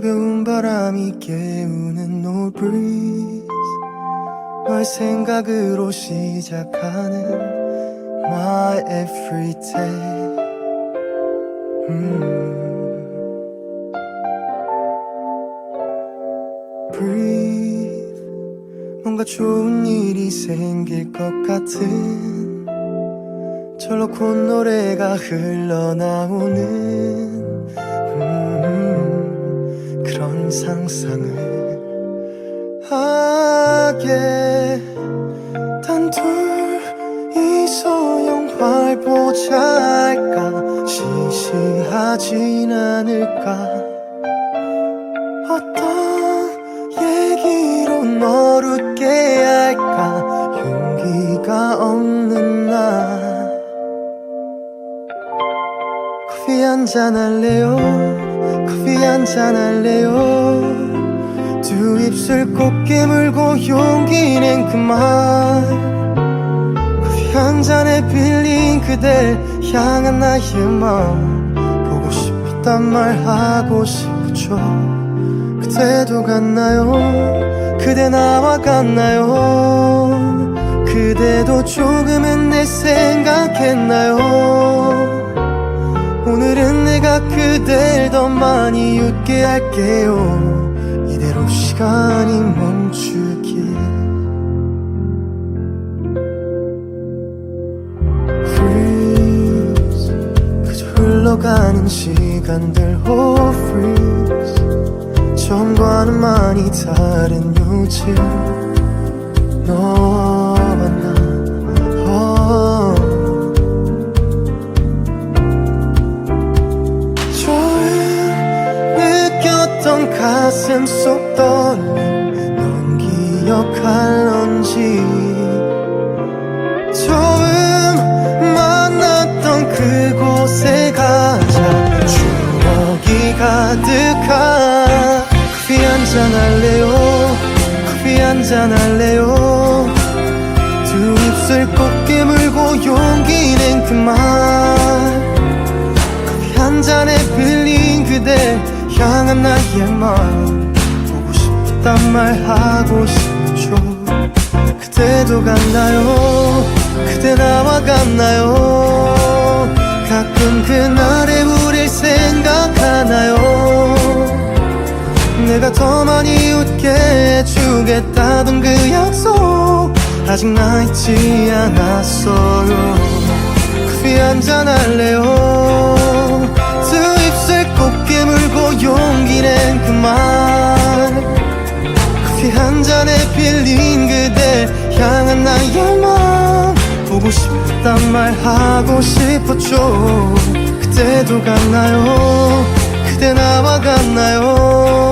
추운 바람이 깨우는 no breeze. 널 생각으로 시작하는 my every day 음. breathe. 뭔가 좋은 일이 생길 것 같은 절로 콧노래가 흘러나오는. 음, 그런 상상을 하게. 단 둘이서 영화를 보자 할까? 시시하진 않을까? 어떤 얘기로 널 웃게 할까? 용기가 없는 한잔 할래요? 커피 한잔 할래요? 두 입술 꼭 깨물고 용기 낸 그말. 커피 한 잔에 빌린 그댈 향한 나의 마음. 보고 싶단 말 하고 싶죠. 그때도 같나요? 그대 나와 같나요? 그대도 조금은 내 생각했나요 그댈 더 많이 웃게 할게요. 이대로 시간이 멈추길 Freeze. 그저 흘러가는 시간들 oh freeze. 처음과는 많이 다른 요즘. 너 가슴 속 떨림 넌 기억할런지 처음 만났던 그곳에 가자. 추억이 가득한 커피 한잔 할래요? 커피 한잔 할래요? 두 입술 꼭 깨물고 용기 향한 나의 마음 보고 싶단 말 하고 싶죠. 그때도 같나요? 그대 나와 같나요? 가끔 그날의 우릴 생각하나요? 내가 더 많이 웃게 해주겠다던 그 약속 아직 나 잊지 않았어요. 커피 한잔 할래요 한 잔에 빌린 그대 향한 나의 마음 보고 싶단 말 하고 싶었죠. 그때도 같나요? 그대 나와 같나요